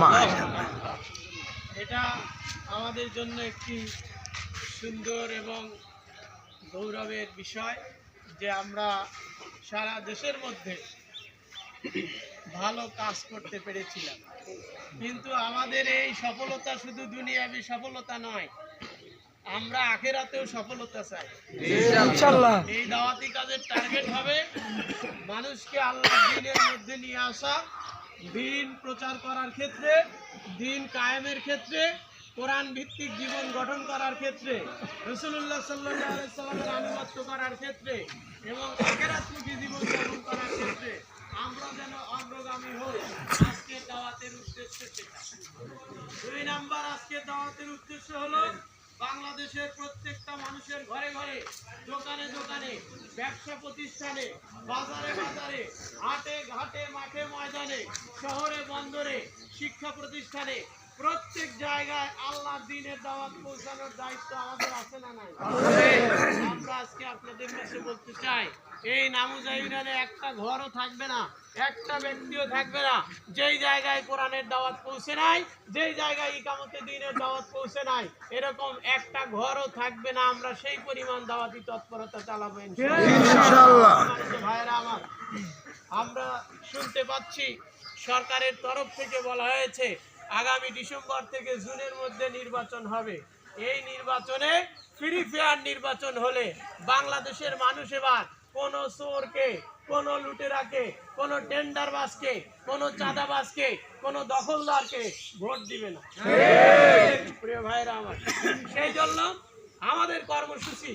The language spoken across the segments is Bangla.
মাশাআল্লাহ। এটা আমাদের জন্য একটি সুন্দর এবং গৌরবের বিষয় যে আমরা সারা দেশের মধ্যে ভালো কাজ করতে পেরেছিলাম। কিন্তু আমাদের এই সফলতা শুধু দুনিয়াবি সফলতা নয় আমরা আখেরাতেও সফলতা চাই। এই দাওয়াতি কাজের টার্গেট হবে মানুষকে আল্লাহ দিনের মধ্যে নিয়ে আসা দিন প্রচার করার ক্ষেত্রে, দিন কায়েমের ক্ষেত্রে, কোরআন ভিত্তিক জীবন গঠন করার ক্ষেত্রে রসুল্লাহ সাল্লাহ সাল্লামের আনুগত্য করার ক্ষেত্রে এবং আখেরাত্মুখী জীবন যাপন করার ক্ষেত্রে, আমরা যেন অগ্রগামী হই। আজকে দাওয়াতের উদ্দেশ্য সেটা। দুই নাম্বার আজকে দাওয়াতের উদ্দেশ্য হলো, বাংলাদেশের প্রত্যেকটা মানুষের ঘরে ঘরে, দোকানে দোকানে, ব্যবসা প্রতিষ্ঠানে, বাজারে বাজারে, হাটে ঘাটে মাঠে ময়দানে শহরে বন্দরে শিক্ষা প্রতিষ্ঠানে প্রত্যেক জায়গায় আল্লাহ দিনের দাওয়াত পৌঁছানোর দায়িত্ব আমাদের আছে না নাই আমরা আজকে আপনাদের কাছে বলতে চাই এই একটা ঘরও থাকবে না একটা ব্যক্তিও থাকবে না যেই জায়গায় কোরআনের দাওয়াত পৌঁছে নাই যেই জায়গায় ইকামতে দিনের দাওয়াত পৌঁছে নাই এরকম একটা ঘরও থাকবে না আমরা সেই পরিমাণ দাওয়াতি তৎপরতা চালাবো। ভাইরা আমার আমরা শুনতে পাচ্ছি, সরকারের তরফ থেকে বলা হয়েছে, আগামী ডিসেম্বর থেকে জুনের মধ্যে নির্বাচন হবে। এই নির্বাচনে ফ্রি ফেয়ার নির্বাচন হলে বাংলাদেশের মানুষ এবার কোনো চোরকে, কোনো লুটেরাকে, কোন টেন্ডারবাজকে কোন চাঁদাবাজকে, কোনো দখলদারকে ভোট দিবে না। প্রিয় ভাইরা আমার, সেই জন্য আমাদের কর্মসূচি,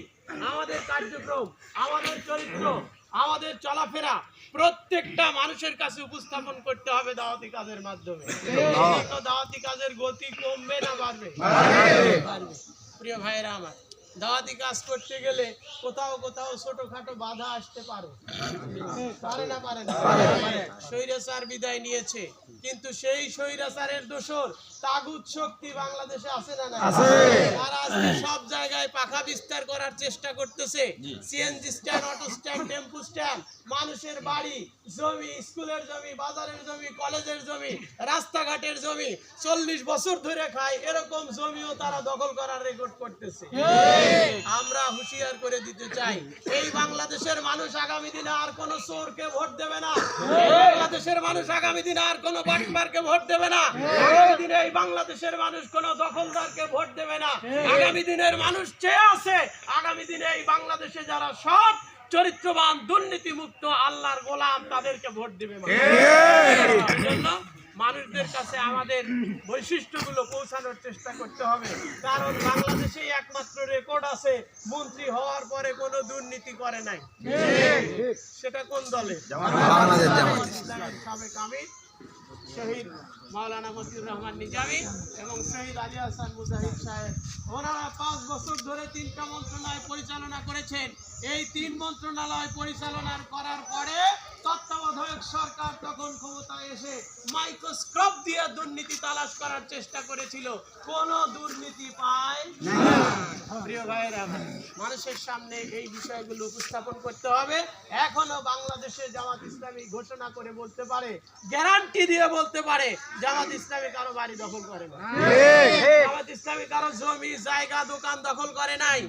আমাদের কার্যক্রম, আমাদের চরিত্র আমাদের চলাফেরা প্রত্যেকটা মানুষের কাছে উপস্থাপন করতে হবে দাওয়াতি কাজের মাধ্যমে। দাওয়াতি কাজের গতি কমবে না বাড়বে। প্রিয় ভাইয়েরা আমার দাওয়াতি কাজ করতে গেলে কোথাও কোথাও ছোটখাটো বাধা আসতে পারে। পারে না পারে না? স্বৈরাচার বিদায় নিয়েছে। কিন্তু সেই স্বৈরাচারের দোষর তাগুত শক্তি বাংলাদেশে আছে না না তারা আজকে সব জায়গায় পাখা বিস্তার করার চেষ্টা করতেছে। CNG stand auto stand tempo stand মানুষের বাড়ি জমি স্কুলের জমি বাজারের জমি কলেজের জমি রাস্তাঘাটের জমি চল্লিশ বছর ধরে খায় এরকম জমিও তারা দখল করার রেকর্ড করতেছে। আমরা হুঁশিয়ার করে দিতে চাই। এই বাংলাদেশের মানুষ আগামী দিনে আর কোন চোরকে ভোট দেবে না। বাংলাদেশের মানুষ আগামী দিনে আর কোন বাটপারকে ভোট দেবে না। আগামী দিনে এই বাংলাদেশের মানুষ কোন দখলদারকে ভোট দেবে না। আগামী দিনের মানুষ চেয়ে আছে আগামী দিনে এই বাংলাদেশে যারা সব চরিত্রবান দুর্নীতি মুক্ত আল্লাহর গোলাম তাদেরকে ভোট দেবে। জন্য মানুষদের কাছে আমাদের বৈশিষ্ট্যগুলো পৌঁছানোর চেষ্টা করতে হবে। কারণ বাংলাদেশে একমাত্র রেকর্ড আছে মন্ত্রী হওয়ার পরে কোনো দুর্নীতি করে নাই। সেটা কোন দলে? সাবেক আমির শহীদ মাওলানা মতিউর রহমান নিজামী এবং শহীদ আলী হাসান মুজাহিদ সাহেব। ওনারা পাঁচ বছর ধরে তিনটা মন্ত্রণালয় পরিচালনা করেছেন। এই তিন মন্ত্রণালয় পরিচালনার করার পরে তত্ত্বাবধায়ক সরকার তখন ক্ষমতায় এসে মাইক্রোস্কোপ দিয়ে দুর্নীতি তালাশ করার চেষ্টা করেছিল। কোন দুর্নীতি পায় প্রিয় ভাইয়েরা মানুষের সামনে এই বিষয়গুলো উপস্থাপন করতে হবে। এখনও বাংলাদেশে জামাত ইসলামী ঘোষণা করে বলতে পারে গ্যারান্টি দিয়ে বলতে পারে জামাত ইসলামী কারও বাড়ি দখল করে না। জামাত ইসলামী কারও জমি জায়গা দোকান দখল করে নাই।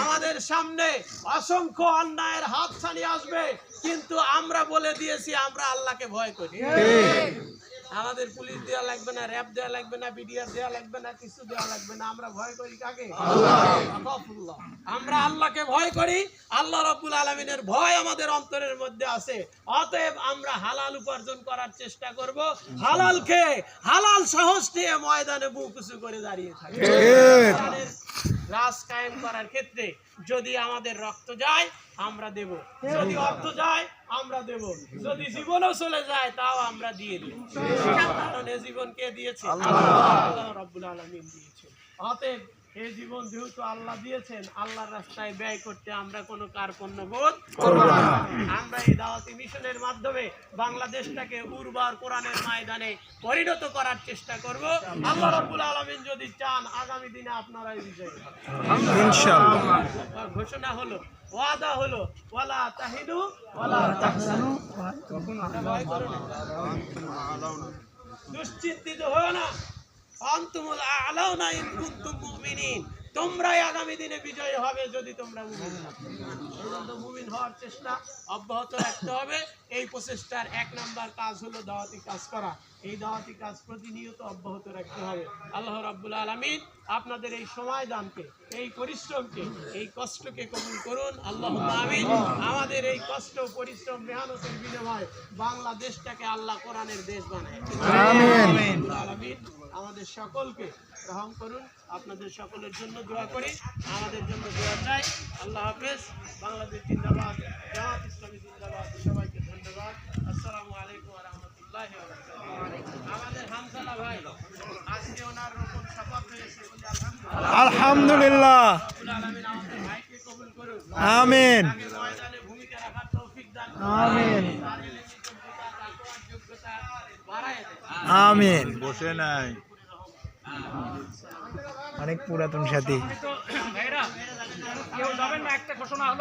আমাদের সামনে অসংখ্য অন্যায়ের হাত ছানি আসবে। কিন্তু আমরা বলে দিয়েছি আমরা আল্লাহকে ভয় করি। আমাদের পুলিশ দেওয়া লাগবে না র্যাব দেওয়া লাগবে না বিডিআর দেওয়া লাগবে না কিছু দেওয়া লাগবে না আমরা ভয় করি কাকে? আমরা আল্লাহকে ভয় করি আল্লাহ রাব্বুল আলমিনের ভয় আমাদের অন্তরের মধ্যে আছে। অতএব আমরা হালাল উপার্জন করার চেষ্টা করব হালাল খেয়ে হালাল সাহস নিয়ে ময়দানে বুক উঁচু করে দাঁড়িয়ে থাকি রাজ কায়েম করার ক্ষেত্রে যদি আমাদের রক্ত যায়, আমরা দেব। যদি অর্থ যায়, আমরা দেব। যদি জীবনও চলে যায়, তাও আমরা দিয়ে দেব। এ জীবন কে দিয়েছে? রাব্বুল আলামিন দিয়েছেন। অতএব এই জীবন যেহেতু আল্লাহ দিয়েছেন আল্লাহর রাস্তায় ব্যয় করতে আমরা কোনো কার্পণ্য বোধ করব না আমরা এই দাওয়াতি মিশনের মাধ্যমে বাংলাদেশটাকে উর্বর কোরআনের ময়দানে পরিণত করার চেষ্টা করব আল্লাহ রাব্বুল আলামিন যদি চান আগামী দিনে আপনারাই বিজয়ী হবেন ইনশাআল্লাহ ঘোষণা হলো ওয়াদা হলো ওয়ালা তাহিনু ওয়ালা তাহসানু ভয় করো না। দুশ্চিন্তিত হও না আনতুমুল আলাউনা ইন কুনতুম মুমিনিন। তোমরাই আগামী দিনে বিজয়ী হবে যদি তোমরা মুমিন মুমিন হওয়ার চেষ্টা অব্যাহত রাখতে হবে। এই প্রচেষ্টার এক নাম্বার কাজ হলো দাওয়াতি কাজ করা। এই দাওয়াতি কাজ প্রতিনিয়ত অব্যাহত রাখতে হবে। আল্লাহ রাব্বুল আলামিন আপনাদের এই সময় দানকে এই পরিশ্রমকে এই কষ্টকে কবুল করুন। আল্লাহ আমিন। আমাদের এই কষ্ট পরিশ্রম মেহনতের বিনিময়ে বাংলাদেশটাকে আল্লাহ কোরআনের দেশ বানায়। আমিন। আলামিন আমাদের সকলকে গ্রহণ করুন। আপনাদের সকলের জন্য দোয়া করি। আমাদের জন্য দোয়া চাই। আল্লাহ হাফেজ। বাংলাদেশ জিন্দাবাদ। জামাত ইসলামী জিন্দাবাদ। সবাইকে ধন্যবাদ। আসসালামু আলাইকুম রহমতুল্লাহ আমাদের হামসালা ভাই আজকে ওনার রকম শপথ হয়েছে আলহামদুলিল্লাহ। আমিন। ভূমিকা রাখার তৌফিক দান করুন। আমিন। আমিন। বসে নাই। অনেক পুরাতন সাথী।